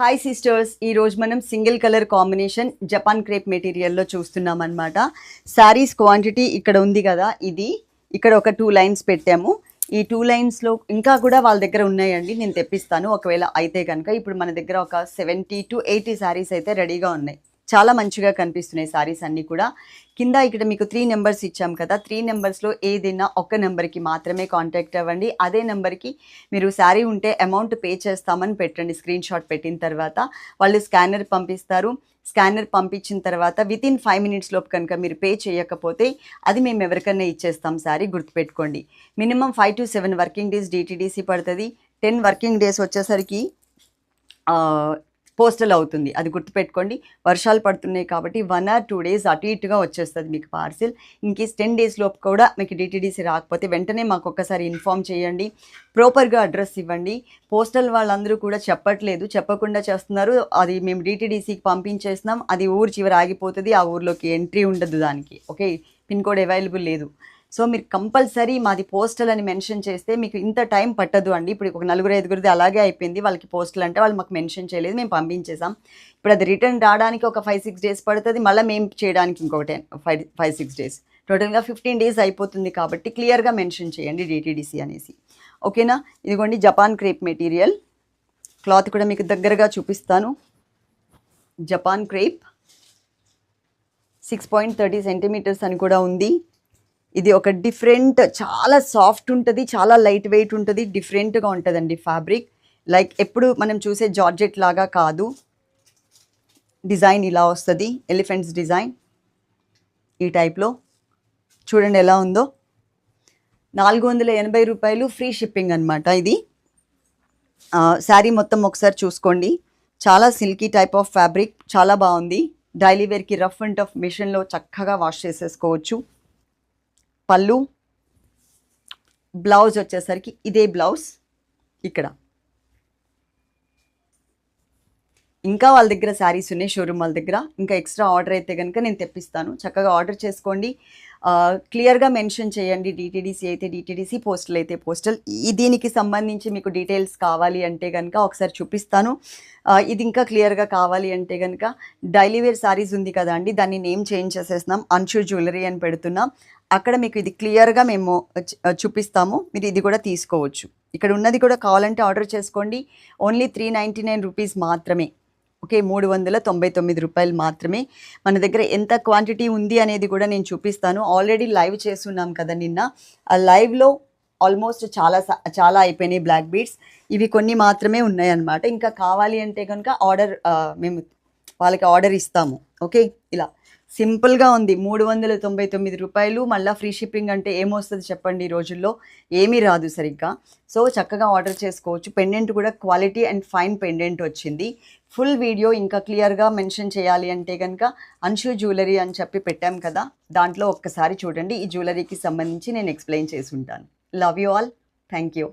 Hi sisters ఈ రోజు మనం single colour combination Japan crepe మెటీరియల్లో చూస్తున్నాం అనమాట శారీస్ క్వాంటిటీ ఇక్కడ ఉంది కదా ఇది. ఇక్కడ ఒక టూ లైన్స్ పెట్టాము. ఈ టూ లైన్స్లో ఇంకా కూడా వాళ్ళ దగ్గర ఉన్నాయండి నేను తెప్పిస్తాను. ఒకవేళ అయితే కనుక ఇప్పుడు మన దగ్గర ఒక సెవెంటీ టు ఎయిటీ శారీస్ అయితే రెడీగా ఉన్నాయి. చాలా మంచిగా కనిపిస్తున్నాయి సారీస్ అన్నీ కూడా. కింద ఇక్కడ మీకు త్రీ నెంబర్స్ ఇచ్చాం కదా త్రీ నెంబర్స్లో ఏదైనా ఒక్క నెంబర్కి మాత్రమే కాంటాక్ట్ అవ్వండి. అదే నెంబర్కి మీరు శారీ ఉంటే అమౌంట్ పే చేస్తామని పెట్టండి స్క్రీన్ షాట్ పెట్టిన తర్వాత. వాళ్ళు స్కానర్ పంపిస్తారు. స్కానర్ పంపించిన తర్వాత విత్ ఇన్ ఫైవ్ మినిట్స్ లోపు కనుక మీరు పే చేయకపోతే అది మేము ఎవరికైనా ఇచ్చేస్తాం సారీ గుర్తుపెట్టుకోండి. Minimum five to seven working days DTDC పడుతుంది. టెన్ వర్కింగ్ డేస్ వచ్చేసరికి పోస్టల్ అవుతుంది. అది గుర్తుపెట్టుకోండి. వర్షాలు పడుతున్నాయి కాబట్టి వన్ ఆర్ టూ డేస్ అటు ఇటుగా వచ్చేస్తుంది మీకు పార్సిల్. ఇంకేస్ టెన్ డేస్ లోపు కూడా మీకు డిటీడీసీ రాకపోతే వెంటనే మాకు ఒక్కసారి ఇన్ఫామ్ చేయండి. ప్రాపర్గా అడ్రస్ ఇవ్వండి. పోస్టల్ వాళ్ళందరూ కూడా చెప్పట్లేదు. చెప్పకుండా చేస్తున్నారు. అది మేము డిటీడీసీకి పంపించేస్తున్నాం. అది ఊరు చివరి ఆగిపోతుంది. ఆ ఊర్లోకి ఎంట్రీ ఉండదు దానికి. ఓకే? పిన్ కోడ్ అవైలబుల్ లేదు. సో మీరు కంపల్సరీ మాది పోస్టల్ అని మెన్షన్ చేస్తే మీకు ఇంత టైం పట్టదు అండి. ఇప్పుడు ఒక నలుగురు ఐదుగురిది అలాగే అయిపోయింది. వాళ్ళకి పోస్టల్ అంటే వాళ్ళు మాకు మెన్షన్ చేయలేదు. మేము పంపించేసాం. ఇప్పుడు అది రిటర్న్ రావడానికి ఒక ఫైవ్ సిక్స్ డేస్ పడుతుంది. మళ్ళీ మేము చేయడానికి ఇంకొక ten five five six days టోటల్గా ఫిఫ్టీన్ డేస్ అయిపోతుంది కాబట్టి క్లియర్గా మెన్షన్ చేయండి డిటీడీసీ అనేసి. ఓకేనా? ఇదిగోండి జపాన్ క్రేప్ మెటీరియల్. క్లాత్ కూడా మీకు దగ్గరగా చూపిస్తాను. Japan crepe. Six point thirty centimetres అని కూడా ఉంది. ఇది ఒక డిఫరెంట్ చాలా సాఫ్ట్ ఉంటుంది చాలా లైట్ వెయిట్ ఉంటుంది డిఫరెంట్గా ఉంటుందండి ఫ్యాబ్రిక్. లైక్ ఎప్పుడు మనం చూసే జార్జెట్ లాగా కాదు. డిజైన్ ఇలా వస్తుంది ఎలిఫెంట్స్ డిజైన్ ఈ టైప్లో. చూడండి ఎలా ఉందో. నాలుగు వందల ఎనభై రూపాయలు ఫ్రీ షిప్పింగ్ అనమాట ఇది. శారీ మొత్తం ఒకసారి చూసుకోండి. చాలా సిల్కీ టైప్ ఆఫ్ ఫ్యాబ్రిక్ చాలా బాగుంది. డైలీ వేర్కి రఫ్ అండ్ టఫ్ మిషన్లో చక్కగా వాష్ చేసేసుకోవచ్చు. పళ్ళు బ్లౌజ్ వచ్చేసరికి ఇదే బ్లౌజ్ ఇక్కడ. ఇంకా వాళ్ళ దగ్గర శారీస్ ఉన్నాయి షోరూమ్ వాళ్ళ దగ్గర. ఇంకా ఎక్స్ట్రా ఆర్డర్ అయితే కనుక నేను తెప్పిస్తాను. చక్కగా ఆర్డర్ చేసుకోండి. క్లియర్గా మెన్షన్ చేయండి డిటీడీసీ అయితే డిటీడీసీ పోస్టల్ అయితే పోస్టల్. ఈ దీనికి సంబంధించి మీకు డీటెయిల్స్ కావాలి అంటే కనుక ఒకసారి చూపిస్తాను. ఇది ఇంకా క్లియర్గా కావాలి అంటే కనుక డైలీ వేర్ శారీస్ ఉంది కదా అండి దాన్ని నేమ్ చేంజ్ చేసేస్తున్నాం. అన్షు జ్యువెలరీ అని పెడుతున్నాం. అక్కడ మీకు ఇది క్లియర్గా మేము చూపిస్తాము. మీరు ఇది కూడా తీసుకోవచ్చు. ఇక్కడ ఉన్నది కూడా కావాలంటే ఆర్డర్ చేసుకోండి. Only three ninety nine rupees మాత్రమే. ఓకే మూడు వందల తొంభై తొమ్మిది రూపాయలు మాత్రమే. మన దగ్గర ఎంత క్వాంటిటీ ఉంది అనేది కూడా నేను చూపిస్తాను. ఆల్రెడీ లైవ్ చేస్తున్నాం కదా నిన్న. ఆ లైవ్లో ఆల్మోస్ట్ చాలా చాలా అయిపోయినాయి బ్లాక్ బీడ్స్ ఇవి కొన్ని మాత్రమే ఉన్నాయన్నమాట. ఇంకా కావాలి అంటే కనుక ఆర్డర్ మేము వాళ్ళకి ఆర్డర్ ఇస్తాము. ఓకే ఇలా. సింపుల్గా ఉంది. మూడు వందల తొంభై తొమ్మిది రూపాయలు. మళ్ళీ ఫ్రీ షిప్పింగ్ అంటే ఏమొస్తుంది చెప్పండి ఈ రోజుల్లో? ఏమీ రాదు సరిగ్గా. సో చక్కగా ఆర్డర్ చేసుకోవచ్చు. పెండెంట్ కూడా క్వాలిటీ అండ్ ఫైన్ పెండెంట్ వచ్చింది. ఫుల్ వీడియో ఇంకా క్లియర్గా మెన్షన్ చేయాలి అంటే కనుక అంశు జ్యువెలరీ అని చెప్పి పెట్టాం కదా. దాంట్లో ఒక్కసారి చూడండి. ఈ జ్యువెలరీకి సంబంధించి నేను ఎక్స్ప్లెయిన్ చేసి ఉంటాను love you all. Thank you